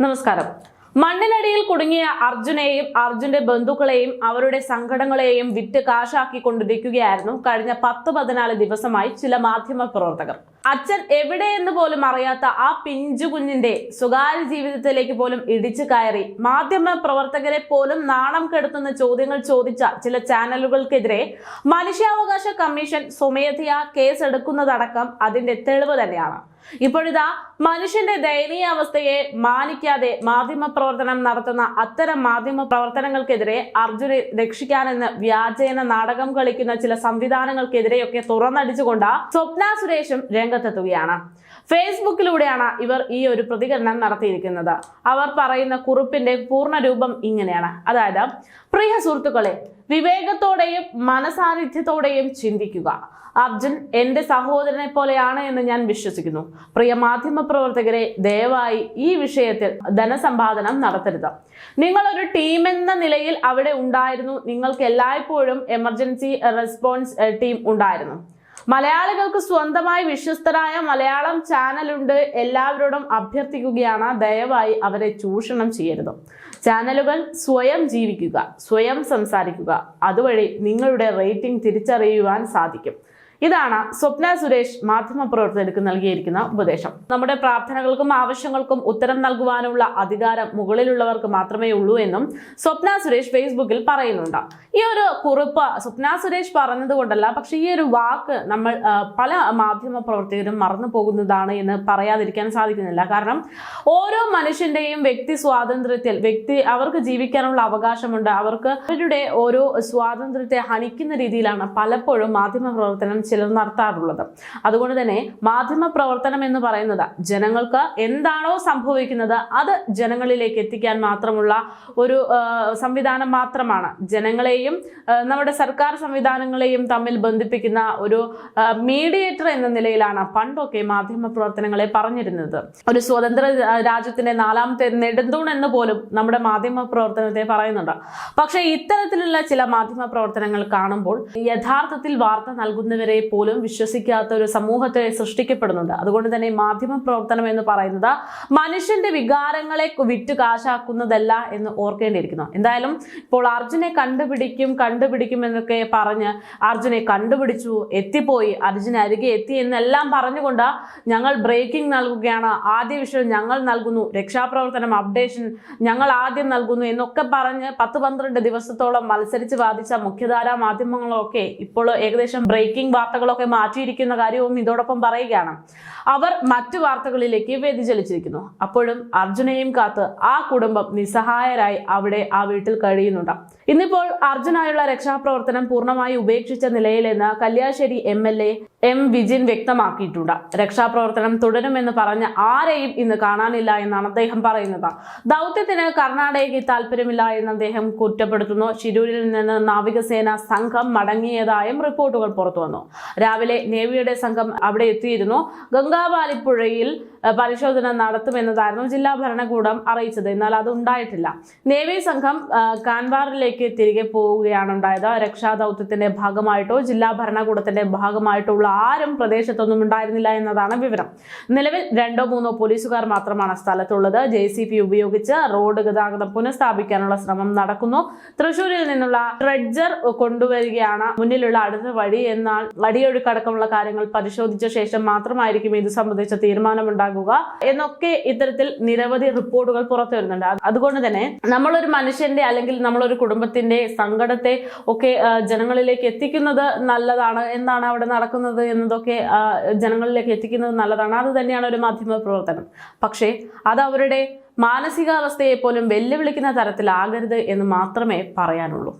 നമസ്കാരം. മണ്ണിനടിയിൽ കുടുങ്ങിയ അർജുനെയും അർജുന്റെ ബന്ധുക്കളെയും അവരുടെ സങ്കടങ്ങളെയും വിറ്റ് കാശാക്കിക്കൊണ്ടിരിക്കുകയായിരുന്നു കഴിഞ്ഞ പത്ത് പതിനാല് ദിവസമായി ചില മാധ്യമ പ്രവർത്തകർ. അച്ഛൻ എവിടെയെന്ന് പോലും അറിയാത്ത ആ പിഞ്ചു കുഞ്ഞിന്റെ സ്വകാര്യ ജീവിതത്തിലേക്ക് പോലും ഇടിച്ചു കയറി. മാധ്യമ പ്രവർത്തകരെ പോലും നാണം കെടുത്തുന്ന ചോദ്യങ്ങൾ ചോദിച്ച ചില ചാനലുകൾക്കെതിരെ മനുഷ്യാവകാശ കമ്മീഷൻ സ്വമേധയാ കേസെടുക്കുന്നതടക്കം അതിന്റെ തെളിവ് തന്നെയാണ്. ഇപ്പോഴിതാ മനുഷ്യന്റെ ദയനീയ അവസ്ഥയെ മാനിക്കാതെ മാധ്യമ പ്രവർത്തനം നടത്തുന്ന അത്തരം മാധ്യമ പ്രവർത്തനങ്ങൾക്കെതിരെ അർജുനെ രക്ഷിക്കാനെന്ന് വ്യാജേന നാടകം കളിക്കുന്ന ചില സംവിധാനങ്ങൾക്കെതിരെയൊക്കെ തുറന്നടിച്ചുകൊണ്ട സ്വപ്ന സുരേഷും രംഗത്തെത്തുകയാണ്. ഫേസ്ബുക്കിലൂടെയാണ് ഇവർ ഈ ഒരു പ്രതികരണം നടത്തിയിരിക്കുന്നത്. അവർ പറയുന്ന കുറിപ്പിന്റെ പൂർണരൂപം ഇങ്ങനെയാണ്. അതായത് പ്രിയ സുഹൃത്തുക്കളെ വിവേകത്തോടെയും മനസാന്നിധ്യത്തോടെയും ചിന്തിക്കുക. അർജുൻ എന്റെ സഹോദരനെ പോലെയാണ് എന്ന് ഞാൻ വിശ്വസിക്കുന്നു. പ്രിയ മാധ്യമ പ്രവർത്തകരെ ദയവായി ഈ വിഷയത്തിൽ ധനസമ്പാദനം നടത്തരുത്. നിങ്ങൾ ഒരു ടീം എന്ന നിലയിൽ അവിടെ ഉണ്ടായിരുന്നു. നിങ്ങൾക്ക് എല്ലായ്പ്പോഴും എമർജൻസി റെസ്പോൺസ് ടീം ഉണ്ടായിരുന്നു. മലയാളികൾക്ക് സ്വന്തമായി വിശ്വസ്തരായ മലയാളം ചാനലുണ്ട്. എല്ലാവരോടും അഭ്യർത്ഥിക്കുകയാണ്. ദയവായി അവരെ ചൂഷണം ചെയ്യരുത്. ചാനലുകൾ സ്വയം ജീവിക്കുക സ്വയം സംസാരിക്കുക. അതുവഴി നിങ്ങളുടെ റേറ്റിംഗ് തിരിച്ചറിയുവാൻ സാധിക്കും. ഇതാണ് സ്വപ്ന സുരേഷ് മാധ്യമപ്രവർത്തകർക്ക് നൽകിയിരിക്കുന്ന ഉപദേശം. നമ്മുടെ പ്രാർത്ഥനകൾക്കും ആവശ്യങ്ങൾക്കും ഉത്തരം നൽകുവാനുള്ള അധികാരം മുകളിലുള്ളവർക്ക് മാത്രമേ ഉള്ളൂ എന്നും സ്വപ്ന സുരേഷ് ഫേസ്ബുക്കിൽ പറയുന്നുണ്ട്. ഈ ഒരു കുറിപ്പ് സ്വപ്ന സുരേഷ് പറഞ്ഞത് കൊണ്ടല്ല പക്ഷെ ഈ ഒരു വാക്ക് നമ്മൾ പല മാധ്യമ പ്രവർത്തകരും മറന്നു പോകുന്നതാണ് എന്ന് പറയാതിരിക്കാൻ സാധിക്കുന്നില്ല. കാരണം ഓരോ മനുഷ്യന്റെയും വ്യക്തി സ്വാതന്ത്ര്യത്തിൽ വ്യക്തി അവർക്ക് ജീവിക്കാനുള്ള അവകാശമുണ്ട്. അവർക്ക് അവരുടെ ഓരോ സ്വാതന്ത്ര്യത്തെ ഹനിക്കുന്ന രീതിയിലാണ് പലപ്പോഴും മാധ്യമ പ്രവർത്തനം ചിലർ നടത്താറുള്ളത്. അതുകൊണ്ട് തന്നെ മാധ്യമ പ്രവർത്തനം എന്ന് പറയുന്നത് ജനങ്ങൾക്ക് എന്താണോ സംഭവിക്കുന്നത് അത് ജനങ്ങളിലേക്ക് എത്തിക്കാൻ മാത്രമുള്ള ഒരു സംവിധാനം മാത്രമാണ്. ജനങ്ങളെയും നമ്മുടെ സർക്കാർ സംവിധാനങ്ങളെയും തമ്മിൽ ബന്ധിപ്പിക്കുന്ന ഒരു മീഡിയേറ്റർ എന്ന നിലയിലാണ് പണ്ടൊക്കെ മാധ്യമ പ്രവർത്തനങ്ങളെ പറഞ്ഞിരുന്നത്. ഒരു സ്വതന്ത്ര രാജ്യത്തിന്റെ നാലാമത്തെ നെടുന്തൂൺ എന്ന് പോലും നമ്മുടെ മാധ്യമ പ്രവർത്തനത്തെ പറയുന്നുണ്ട്. പക്ഷേ ഇത്തരത്തിലുള്ള ചില മാധ്യമ പ്രവർത്തനങ്ങൾ കാണുമ്പോൾ യഥാർത്ഥത്തിൽ വാർത്ത നൽകുന്നവരെ പോലും വിശ്വസിക്കാത്ത ഒരു സമൂഹത്തെ സൃഷ്ടിക്കപ്പെടുന്നുണ്ട്. അതുകൊണ്ട് തന്നെ മാധ്യമ പ്രവർത്തനം എന്ന് പറയുന്നത് മനുഷ്യന്റെ വികാരങ്ങളെ വിറ്റ് കാശാക്കുന്നതല്ല എന്ന് ഓർക്കേണ്ടിയിരിക്കുന്നു. എന്തായാലും ഇപ്പോൾ അർജുനെ കണ്ടുപിടിക്കും കണ്ടുപിടിക്കും എന്നൊക്കെ പറഞ്ഞ് അർജുനെ കണ്ടുപിടിച്ചു എത്തിപ്പോയി അർജുന അരികെ എത്തി എന്നെല്ലാം പറഞ്ഞുകൊണ്ട് ഞങ്ങൾ ബ്രേക്കിംഗ് നൽകുകയാണ്. ആദ്യ വിഷയം ഞങ്ങൾ നൽകുന്നു രക്ഷാപ്രവർത്തനം അപ്ഡേഷൻ ഞങ്ങൾ ആദ്യം നൽകുന്നു എന്നൊക്കെ പറഞ്ഞ് പത്ത് പന്ത്രണ്ട് ദിവസത്തോളം മത്സരിച്ച് വാദിച്ച മുഖ്യധാരാ മാധ്യമങ്ങളൊക്കെ ഇപ്പോൾ ഏകദേശം ബ്രേക്കിംഗ് വാർത്തകളൊക്കെ മാറ്റിയിരിക്കുന്ന കാര്യവും ഇതോടൊപ്പം പറയുകയാണ്. അവർ മറ്റു വാർത്തകളിലേക്ക് വ്യതിചലിച്ചിരിക്കുന്നു. അപ്പോഴും അർജുനെയും കാത്ത് ആ കുടുംബം നിസ്സഹായരായി അവിടെ ആ വീട്ടിൽ കഴിയുന്നുണ്ട്. ഇന്നിപ്പോൾ അർജുനായുള്ള രക്ഷാപ്രവർത്തനം പൂർണമായി ഉപേക്ഷിച്ച നിലയിലെന്ന് Kalliasseri M L A M Vijin വ്യക്തമാക്കിയിട്ടുണ്ട്. രക്ഷാപ്രവർത്തനം തുടരുമെന്ന് പറഞ്ഞ ആരെയും ഇന്ന് കാണാനില്ല എന്നാണ് അദ്ദേഹം പറയുന്നത്. ദൗത്യത്തിന് കർണാടകയ്ക്ക് താല്പര്യമില്ല എന്ന് അദ്ദേഹം കുറ്റപ്പെടുത്തുന്നു. ശിരൂരിൽ നിന്ന് നാവികസേന സംഘം മടങ്ങിയതായും റിപ്പോർട്ടുകൾ പുറത്തു വന്നു രാവിലെ നേവിയുടെ സംഘം അവിടെ എത്തിയിരുന്നു. ഗംഗാവാലിപ്പുഴയിൽ പരിശോധന നടത്തുമെന്നതായിരുന്നു ജില്ലാ ഭരണകൂടം അറിയിച്ചത്. എന്നാൽ അത് ഉണ്ടായിട്ടില്ല. നേവി സംഘം കാൻവാറിലേക്ക് തിരികെ പോവുകയാണ് ഉണ്ടായത്. രക്ഷാദൗത്യത്തിന്റെ ഭാഗമായിട്ടോ ജില്ലാ ഭരണകൂടത്തിന്റെ ഭാഗമായിട്ടോ ഉള്ള ആരും പ്രദേശത്തൊന്നും ഉണ്ടായിരുന്നില്ല എന്നതാണ് വിവരം. നിലവിൽ രണ്ടോ മൂന്നോ പോലീസുകാർ മാത്രമാണ് സ്ഥലത്തുള്ളത്. ജെ ഉപയോഗിച്ച് റോഡ് ഗതാഗതം പുനഃസ്ഥാപിക്കാനുള്ള ശ്രമം നടക്കുന്നു. തൃശൂരിൽ നിന്നുള്ള ട്രെഡ്ജർ കൊണ്ടുവരികയാണ് മുന്നിലുള്ള അടുത്ത വഴി. എന്നാൽ വടിയൊഴുക്കടക്കമുള്ള കാര്യങ്ങൾ പരിശോധിച്ച ശേഷം മാത്രമായിരിക്കും ഇത് സംബന്ധിച്ച തീരുമാനമുണ്ടാകുക എന്നൊക്കെ ഇത്തരത്തിൽ നിരവധി റിപ്പോർട്ടുകൾ പുറത്തു വരുന്നുണ്ട്. അതുകൊണ്ട് തന്നെ നമ്മളൊരു മനുഷ്യന്റെ അല്ലെങ്കിൽ നമ്മളൊരു കുടുംബത്തിന്റെ സങ്കടത്തെ ഒക്കെ ജനങ്ങളിലേക്ക് എത്തിക്കുന്നത് നല്ലതാണ്. എന്താണ് അവിടെ നടക്കുന്നത് എന്നതൊക്കെ ജനങ്ങളിലേക്ക് എത്തിക്കുന്നത് നല്ലതാണ്. അത് തന്നെയാണ് ഒരു മാധ്യമ പ്രവർത്തനം. പക്ഷേ അത് അവരുടെ മാനസികാവസ്ഥയെ പോലും വെല്ലുവിളിക്കുന്ന തരത്തിലാകരുത് എന്ന് മാത്രമേ പറയാനുള്ളൂ.